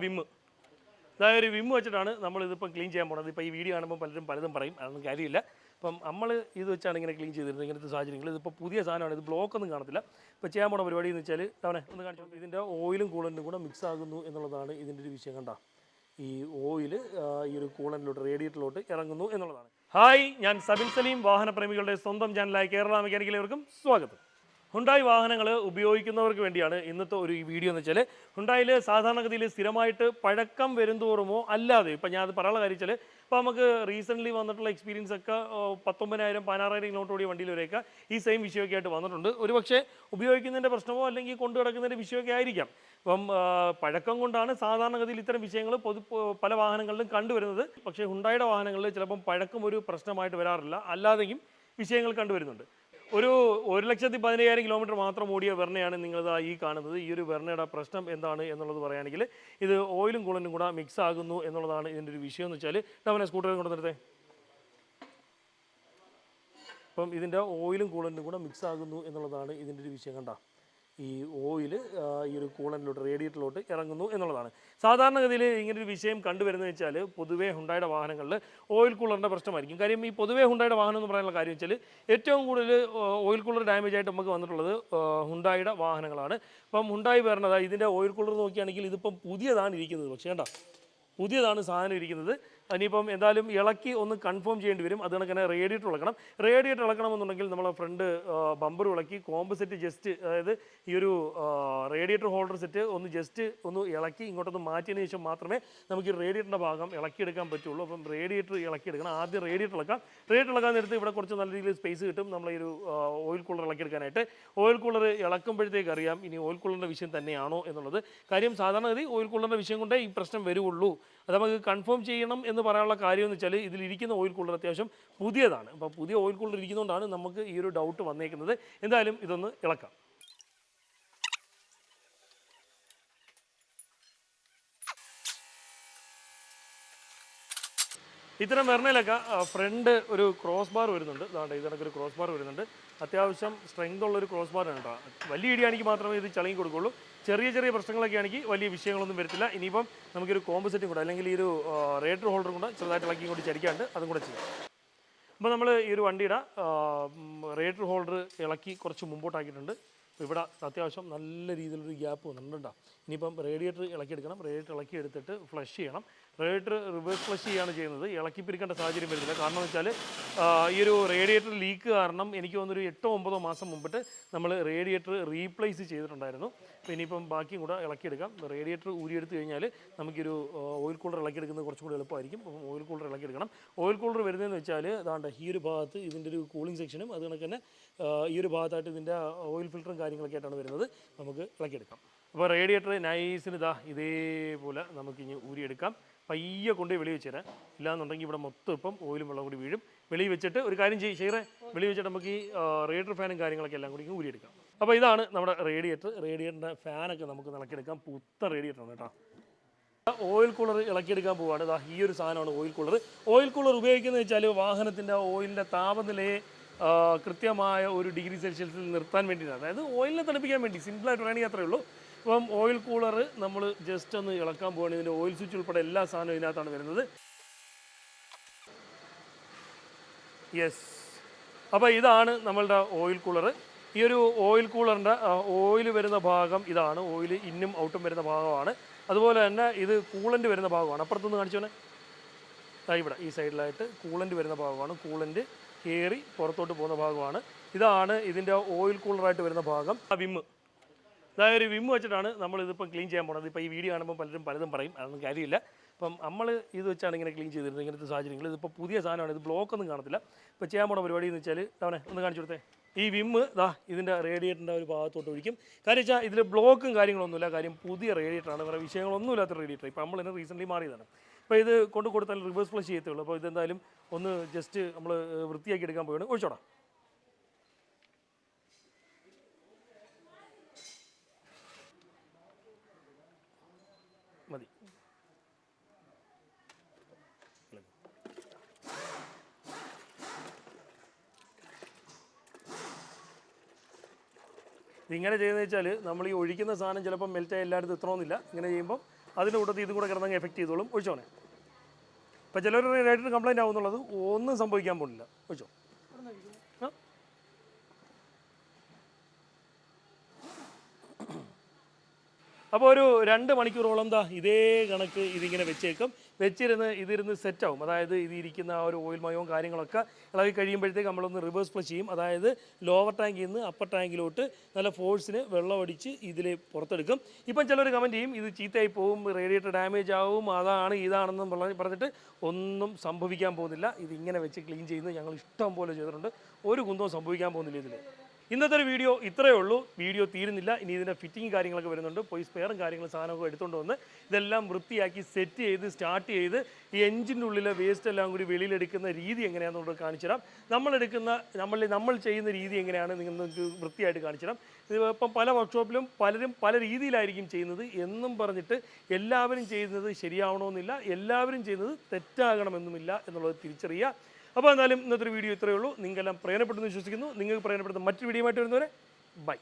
Vim. അതായത് ഒരു Vim വെച്ചിട്ടാണ് നമ്മൾ ഇതിപ്പം ക്ലീൻ ചെയ്യാൻ പോകുന്നത് ഇപ്പോൾ ഈ വീഡിയോ കാണുമ്പോൾ പലരും പലതും പറയും. അതൊന്നും കാര്യമില്ല. അപ്പം നമ്മൾ ഇത് വെച്ചാണ് ഇങ്ങനെ ക്ലീൻ ചെയ്തിരുന്നത്. ഇങ്ങനത്തെ സാഹചര്യങ്ങൾ ഇതിപ്പോൾ പുതിയ സാധനമാണ്. ഇത് ബ്ലോക്ക് ഒന്നും കാണത്തില്ല. ഇപ്പോൾ ചെയ്യാൻ പോണ പരിപാടി എന്ന് വെച്ചാൽ അവനെ ഒന്ന് കാണിച്ചു ഇതിന്റെ ഓയിലും കൂളന്റും കൂടെ മിക്സ് ആകുന്നു എന്നുള്ളതാണ് ഇതിന്റെ ഒരു വിഷയം കണ്ട. ഈ ഓയിൽ ഈ ഒരു കൂളന്റിലോട്ട് റേഡിയേറ്ററിലോട്ട് ഇറങ്ങുന്നു എന്നുള്ളതാണ്. ഹായ് ഞാൻ സബിൻ സലീം വാഹനപ്രേമികളുടെ സ്വന്തം ചാനലായ കേരള മെക്കാനിക്കലേവർക്കും സ്വാഗതം. ഹുണ്ടായി വാഹനങ്ങൾ ഉപയോഗിക്കുന്നവർക്ക് വേണ്ടിയാണ് ഇന്നത്തെ ഒരു വീഡിയോ എന്ന് വെച്ചാൽ ഹുണ്ടായിൽ സാധാരണഗതിയിൽ സ്ഥിരമായിട്ട് പഴക്കം വരുന്തോറുമോ അല്ലാതെ ഇപ്പം ഞാൻ അത് പറയാനുള്ള കാര്യം വെച്ചാൽ ഇപ്പോൾ നമുക്ക് റീസെന്റ്ലി വന്നിട്ടുള്ള എക്സ്പീരിയൻസ് ഒക്കെ പത്തൊമ്പതിനായിരം പതിനാറായിരം കിലോമീറ്റർ ഓടിയ വണ്ടിയിലൊരെയൊക്കെ ഈ സെയിം വിഷയമൊക്കെ ആയിട്ട് വന്നിട്ടുണ്ട്. ഒരു പക്ഷേ ഉപയോഗിക്കുന്നതിന്റെ പ്രശ്നമോ അല്ലെങ്കിൽ കൊണ്ടു കിടക്കുന്നതിന്റെ വിഷയമൊക്കെ ആയിരിക്കാം. ഇപ്പം പഴക്കം കൊണ്ടാണ് സാധാരണഗതിയിൽ ഇത്തരം വിഷയങ്ങൾ പൊതു പല വാഹനങ്ങളിലും കണ്ടുവരുന്നത്. പക്ഷേ ഹുണ്ടായുടെ വാഹനങ്ങളിൽ ചിലപ്പം പഴക്കം ഒരു പ്രശ്നമായിട്ട് വരാറില്ല. അല്ലാതെയും വിഷയങ്ങൾ കണ്ടുവരുന്നുണ്ട്. ഒരു ഒരു ലക്ഷത്തി പതിനയ്യായിരം കിലോമീറ്റർ മാത്രം ഓടിയ വെർണയാണ് നിങ്ങളിത് ഈ കാണുന്നത്. ഈ ഒരു വെർണയുടെ പ്രശ്നം എന്താണ് എന്നുള്ളത് പറയുകയാണെങ്കിൽ ഇത് ഓയിലും കൂളനും കൂടെ മിക്സ് ആകുന്നു എന്നുള്ളതാണ് ഇതിന്റെ ഒരു വിഷയം എന്ന് വെച്ചാൽ നമ്മളെ സ്കൂട്ടറിൽ കൂടെ നിർത്തേ അപ്പം ഇതിന്റെ ഓയിലും കൂളനും കൂടെ മിക്സ് ആകുന്നു എന്നുള്ളതാണ് ഇതിന്റെ ഒരു വിഷയം കണ്ട? ഈ ഓയിൽ ഈ ഒരു കൂളന്റിലോട്ട് റേഡിയേറ്ററിലോട്ട് ഇറങ്ങുന്നു എന്നുള്ളതാണ്. സാധാരണഗതിയിൽ ഇങ്ങനൊരു വിഷയം കണ്ടുവരുന്നത് വെച്ചാൽ പൊതുവേ ഹുണ്ടായുടെ വാഹനങ്ങളിൽ ഓയിൽ കൂളറിന്റെ പ്രശ്നമായിരിക്കും. കാര്യം ഈ പൊതുവേ ഹുണ്ടായുടെ വാഹനം എന്ന് പറയാനുള്ള കാര്യം വെച്ചാൽ ഏറ്റവും കൂടുതൽ ഓയിൽ കൂളർ ഡാമേജ് ആയിട്ട് നമുക്ക് വന്നിട്ടുള്ളത് ഹുണ്ടായുടെ വാഹനങ്ങളാണ്. അപ്പം ഹുണ്ടായി വരണത് ഇതിന്റെ ഓയിൽ കൂളർ നോക്കിയാണെങ്കിൽ ഇതിപ്പം പുതിയതാണ് ഇരിക്കുന്നത്. പക്ഷേ കേട്ടോ പുതിയതാണ് സാധനം ഇരിക്കുന്നത്. ഇനിയിപ്പം എന്തായാലും ഇളക്കി ഒന്ന് കൺഫേം ചെയ്യേണ്ടി വരും. അത് കണക്കിന് റേഡിയേറ്റർ ഇളക്കണം. റേഡിയേറ്റർ ഇളക്കണമെന്നുണ്ടെങ്കിൽ നമ്മൾ ഫ്രണ്ട് ബമ്പർ ഇളക്കി കോമ്പ് സെറ്റ് ജസ്റ്റ് അതായത് ഈ ഒരു റേഡിയേറ്റർ ഹോൾഡർ സെറ്റ് ഒന്ന് ജസ്റ്റ് ഒന്ന് ഇളക്കി ഇങ്ങോട്ടൊന്ന് മാറ്റിയതിന് ശേഷം മാത്രമേ നമുക്ക് ഈ റേഡിയേറ്ററിന്റെ ഭാഗം ഇളക്കിയെടുക്കാൻ പറ്റുള്ളൂ. അപ്പം റേഡിയേറ്റർ ഇളക്കിയെടുക്കണം. ആദ്യം റേഡിയേറ്റർ ഇളക്കാം. റേഡിയേറ്റർ ഇളക്കാൻ നേരത്ത് ഇവിടെ കുറച്ച് നല്ല രീതിയിൽ സ്പേസ് കിട്ടും. നമ്മൾ ഈ ഒരു ഓയിൽ കൂളർ ഇളക്കിയെടുക്കാനായിട്ട്. ഓയിൽ കൂളർ ഇളക്കുമ്പോഴത്തേക്ക് അറിയാം ഇനി ഓയിൽ കൂളറിന്റെ വിഷയം തന്നെയാണോ എന്നുള്ളത്. കാര്യം സാധാരണഗതി ഓയിൽ കൂളറിന്റെ വിഷയം കൊണ്ടേ ഈ പ്രശ്നം വരുള്ളൂ അത് നമുക്ക് കൺഫേം ചെയ്യണം എന്ന് പറയാനുള്ള കാര്യം എന്ന് വെച്ചാൽ ഇതിലിരിക്കുന്ന ഓയിൽ കൂളർ അത്യാവശ്യം പുതിയതാണ്. അപ്പോൾ പുതിയ ഓയിൽ കൂളർ ഇരിക്കുന്നതുകൊണ്ടാണ് നമുക്ക് ഈ ഒരു ഡൗട്ട് വന്നേക്കുന്നത്. എന്തായാലും ഇതൊന്ന് ഇളക്കാം. ഇത്തരം വെർണയിലൊക്കെ ഫ്രണ്ട് ഒരു ക്രോസ് ബാർ വരുന്നുണ്ട്. അതാണ്ട് ഇതിനൊക്കെ ഒരു ക്രോസ് ബാർ വരുന്നുണ്ട്. അത്യാവശ്യം സ്ട്രെങ്ത് ഉള്ള ഒരു ക്രോസ് ബാർ കേട്ടോ. വലിയ ഇടിയാണെങ്കിൽ മാത്രമേ ഇത് ചളങ്ങി കൊടുക്കുള്ളൂ. ചെറിയ ചെറിയ പ്രശ്നങ്ങളൊക്കെ ആണെങ്കിൽ വലിയ വിഷയങ്ങളൊന്നും വരത്തില്ല. ഇനിയിപ്പം നമുക്കൊരു കോമ്പസെറ്റും കൂടെ അല്ലെങ്കിൽ ഈ ഒരു റേറ്റർ ഹോൾഡറും കൂടെ ചെറുതായിട്ട് ഇളക്കി കൂടി ചരിക്കാണ്ട് അതും കൂടെ ചെയ്യാം. അപ്പോൾ നമ്മൾ ഈ ഒരു വണ്ടിയുടെ റേറ്റർ ഹോൾഡർ ഇളക്കി കുറച്ച് മുമ്പോട്ടാക്കിയിട്ടുണ്ട്. ഇവിടെ അത്യാവശ്യം നല്ല രീതിയിലൊരു ഗ്യാപ്പ് വന്നിട്ടുണ്ടോ. ഇനിയിപ്പം റേഡിയേറ്റർ ഇളക്കിയെടുക്കണം. റേഡിയേറ്റർ ഇളക്കി എടുത്തിട്ട് ഫ്ലഷ് ചെയ്യണം. റേഡിയേറ്റർ റിവേഴ്സ് ഫ്ലഷ് ചെയ്യുകയാണ് ചെയ്യുന്നത്. ഇളക്കി പിരിക്കേണ്ട സാഹചര്യം വരുന്നില്ല. കാരണം എന്ന് വെച്ചാൽ ഈ ഒരു റേഡിയേറ്റർ ലീക്ക് കാരണം എനിക്ക് തോന്നുന്നൊരു എട്ടോ ഒമ്പതോ മാസം മുമ്പിട്ട് നമ്മൾ റേഡിയേറ്റർ റീപ്ലേസ് ചെയ്തിട്ടുണ്ടായിരുന്നു. ഇനിയിപ്പം ബാക്കിയും കൂടെ ഇളക്കിയെടുക്കാം. റേഡിയേറ്റർ ഊരിയെടുത്ത് കഴിഞ്ഞാൽ നമുക്കൊരു ഓയിൽ കൂളർ ഇളക്കിയെടുക്കുന്നത് കുറച്ചും കൂടി എളുപ്പമായിരിക്കും. അപ്പം ഓയിൽ കൂളർ ഇളക്കിയെടുക്കണം. ഓയിൽ കൂളർ വരുന്നതെന്ന് വെച്ചാൽ അതാണ്ട് ഈ ഒരു ഭാഗത്ത് ഇതിന്റെ ഒരു കൂളിംഗ് സെക്ഷനും അത് കണക്ക് തന്നെ ഈ ഒരു ഭാഗത്തായിട്ട് ഇതിന്റെ ഓയിൽ ഫിൽറ്ററും കാര്യങ്ങളൊക്കെ ആയിട്ടാണ് വരുന്നത്. നമുക്ക് ഇളക്കിയെടുക്കാം. അപ്പോൾ റേഡിയേറ്റർ നൈസിന് ഇതാ ഇതേപോലെ നമുക്കിനി ഊരിയെടുക്കാം. പയ്യെ കൊണ്ട് വെളി വെച്ച് തരാം. ഇല്ലാന്നുണ്ടെങ്കിൽ ഇവിടെ മൊത്തം ഇപ്പം ഓയിലും വെള്ളം കൂടി വീഴും. വെളി വെച്ചിട്ട് ഒരു കാര്യം ചെയ്യും ഷെയറെ. വെളി വെച്ചിട്ട് നമുക്ക് ഈ റേഡിയേറ്റർ ഫാനും കാര്യങ്ങളൊക്കെ എല്ലാം കൂടി ഊരിയെടുക്കാം. അപ്പോൾ ഇതാണ് നമ്മുടെ റേഡിയേറ്റർ. റേഡിയേറ്ററിന്റെ ഫാനൊക്കെ നമുക്ക് ഇളക്കിയെടുക്കാം. പുത്ത റേഡിയേറ്ററാണ് കേട്ടോ. ഓയിൽ കൂളർ ഇളക്കിയെടുക്കാൻ പോവാണ്. ഈ ഒരു സാധനമാണ് ഓയിൽ കൂളർ. ഓയിൽ കൂളർ ഉപയോഗിക്കുന്നത് വെച്ചാൽ വാഹനത്തിന്റെ ഓയിലിന്റെ താപനിലയെ കൃത്യമായ ഒരു ഡിഗ്രി സെൽഷ്യസിൽ നിർത്താൻ വേണ്ടിയിട്ടാണ്. അതായത് ഓയിലിനെ തണുപ്പിക്കാൻ വേണ്ടി സിമ്പിളായിട്ട് വേണമെങ്കിൽ അത്രയേ ഉള്ളൂ. ഇപ്പം ഓയിൽ കൂളർ നമ്മൾ ജസ്റ്റ് ഒന്ന് ഇളക്കാൻ പോവുകയാണ് ഇതിന്റെ ഓയിൽ സ്വിച്ച് ഉൾപ്പെടെ എല്ലാ സാധനവും ഇതിനകത്താണ് വരുന്നത്. യെസ് അപ്പോൾ ഇതാണ് നമ്മളുടെ ഓയിൽ കൂളർ ഈ ഒരു ഓയിൽ കൂളറിന്റെ ഓയിൽ വരുന്ന ഭാഗം ഇതാണ്. ഓയിൽ ഇന്നും ഔട്ടും വരുന്ന ഭാഗമാണ്. അതുപോലെ തന്നെ ഇത് കൂളന്റ് വരുന്ന ഭാഗമാണ്. അപ്പുറത്തൊന്ന് കാണിച്ചോനെ. ഇവിടെ ഈ സൈഡിലായിട്ട് കൂളന്റ് വരുന്ന ഭാഗമാണ്. കൂളന്റ് കയറി പുറത്തോട്ട് പോകുന്ന ഭാഗമാണ്. ഇതാണ് ഇതിന്റെ ഓയിൽ കൂളറായിട്ട് വരുന്ന ഭാഗം. ആ വിമ്മ് അതായത് ഒരു വിമ്മ് വെച്ചിട്ടാണ് നമ്മൾ ഇതിപ്പം ക്ലീൻ ചെയ്യാൻ പോകുന്നത് ഇപ്പോൾ ഈ വീഡിയോ കാണുമ്പോൾ പലരും പലതും പറയും. അതൊന്നും കാര്യമില്ല. അപ്പം നമ്മൾ ഇത് വെച്ചാണ് ഇങ്ങനെ ക്ലീൻ ചെയ്തിരുന്നത്. ഇങ്ങനത്തെ സാഹചര്യങ്ങൾ. ഇതിപ്പോൾ പുതിയ സാധനമാണ്. ഇത് ബ്ലോക്ക് ഒന്നും കാണത്തില്ല. ഇപ്പോൾ ചെയ്യാൻ പോണ പരിപാടി എന്ന് വെച്ചാൽ അവനെ ഒന്ന് കാണിച്ചു ഈ വിമ്മ് ദാ ഇതിന്റെ റേഡിയേറ്ററിന്റെ ഒരു ഭാഗത്തോട്ട് ഒഴിക്കും. കാര്യം വെച്ചാൽ ഇതിൽ ബ്ലോക്കും കാര്യങ്ങളൊന്നുമില്ല. കാര്യം പുതിയ റേഡിയേറ്ററാണ് വേറെ വിഷയങ്ങളൊന്നുമില്ലാത്ത റേഡിയേറ്റർ ഇപ്പോൾ നമ്മൾ തന്നെ റീസെന്റ്ലി മാറിയതാണ്. അപ്പോൾ ഇത് കൊണ്ട് കൊടുത്താൽ റിവേഴ്സ് ഫ്ലഷ് ചെയ്യത്തുള്ളൂ അപ്പോൾ ഇതെന്തായാലും ഒന്ന് ജസ്റ്റ് നമ്മൾ വൃത്തിയാക്കി എടുക്കാൻ പോവുകയാണ്. ഒഴിച്ചോടാം. മതി. ഇതിങ്ങനെ ചെയ്യുന്നത് വെച്ചാൽ നമ്മൾ ഈ ഒഴിക്കുന്ന സാധനം ചിലപ്പോൾ മെൽറ്റായി എല്ലായിടത്തും എത്തണമെന്നില്ല. ഇങ്ങനെ ചെയ്യുമ്പോൾ അതിന്റെ കൂട്ടത്തിൽ ഇതും കൂടെ കിടന്നങ്ങ് എഫക്റ്റ് ചെയ്തോളും. ഒഴിച്ചോണേ ഇപ്പം ചിലർ റേഡിയേറ്റർ കംപ്ലൈന്റ് ആവുന്നുള്ളത് ഒന്നും സംഭവിക്കാൻ പോകുന്നില്ല ഒഴിച്ചോ? അപ്പോൾ ഒരു രണ്ട് മണിക്കൂറോളം ദാ ഇതേ കണക്ക് ഇതിങ്ങനെ വെച്ചേക്കും. വെച്ചിരുന്ന് ഇതിരുന്ന് സെറ്റാവും അതായത് ഇതിരിക്കുന്ന ആ ഒരു ഓയിൽ മയവും കാര്യങ്ങളൊക്കെ ഇളകി കഴിയുമ്പോഴത്തേക്ക് നമ്മളൊന്ന് റിവേഴ്സ് ഫ്ലഷ് ചെയ്യും. അതായത് ലോവർ ടാങ്കിൽ നിന്ന് അപ്പർ ടാങ്കിലോട്ട് നല്ല ഫോഴ്സിന് വെള്ളമടിച്ച് ഇതിൽ പുറത്തെടുക്കും. ഇപ്പം ചിലർ കമന്റ് ചെയ്യും ഇത് ചീത്തയായി പോവും റേഡിയേറ്റർ ഡാമേജ് ആവും അതാണ് ഇതാണെന്നും പറഞ്ഞ് പറഞ്ഞിട്ട് ഒന്നും സംഭവിക്കാൻ പോകുന്നില്ല. ഇതിങ്ങനെ വെച്ച് ക്ലീൻ ചെയ്യുന്നത് ഞങ്ങൾ ഇഷ്ടം പോലെ ചെയ്തിട്ടുണ്ട്. ഒരു കുന്തവും സംഭവിക്കാൻ പോകുന്നില്ല ഇതിൽ ഇന്നത്തെ ഒരു വീഡിയോ ഇത്രയേ ഉള്ളൂ. വീഡിയോ തീരുന്നില്ല. ഇനി ഇതിന്റെ ഫിറ്റിംഗ് കാര്യങ്ങളൊക്കെ വരുന്നുണ്ട്. പോയി സ്പെയറും കാര്യങ്ങളും സാധനമൊക്കെ എടുത്തുകൊണ്ട് വന്ന് ഇതെല്ലാം വൃത്തിയാക്കി സെറ്റ് ചെയ്ത് സ്റ്റാർട്ട് ചെയ്ത് ഈ എഞ്ചിന്റെ ഉള്ളിലെ വേസ്റ്റ് എല്ലാം കൂടി വെളിയിലെടുക്കുന്ന രീതി എങ്ങനെയാണെന്നുള്ളത് കാണിച്ചു തരാം. നമ്മളെടുക്കുന്ന നമ്മൾ നമ്മൾ ചെയ്യുന്ന രീതി എങ്ങനെയാണ് നിങ്ങൾ നിങ്ങൾക്ക് വൃത്തിയായിട്ട് കാണിച്ചു തരാം. ഇപ്പം പല വർക്ക്ഷോപ്പിലും പലരും പല രീതിയിലായിരിക്കും ചെയ്യുന്നത് എന്നും പറഞ്ഞിട്ട് എല്ലാവരും ചെയ്യുന്നത് ശരിയാവണമെന്നില്ല. എല്ലാവരും ചെയ്യുന്നത് തെറ്റാകണമെന്നുമില്ല എന്നുള്ളത് തിരിച്ചറിയുക. അപ്പോൾ എന്തായാലും ഇന്നത്തെ വീഡിയോ ഇത്രയേ ഉള്ളൂ. നിങ്ങളെല്ലാം പ്രയോജനപ്പെട്ടെന്ന് വിശ്വസിക്കുന്നു. നിങ്ങൾക്ക് പ്രയോജനപ്പെടുന്ന മറ്റൊരു വീഡിയോ ആയിട്ട് വരുന്നവരെ ബൈ.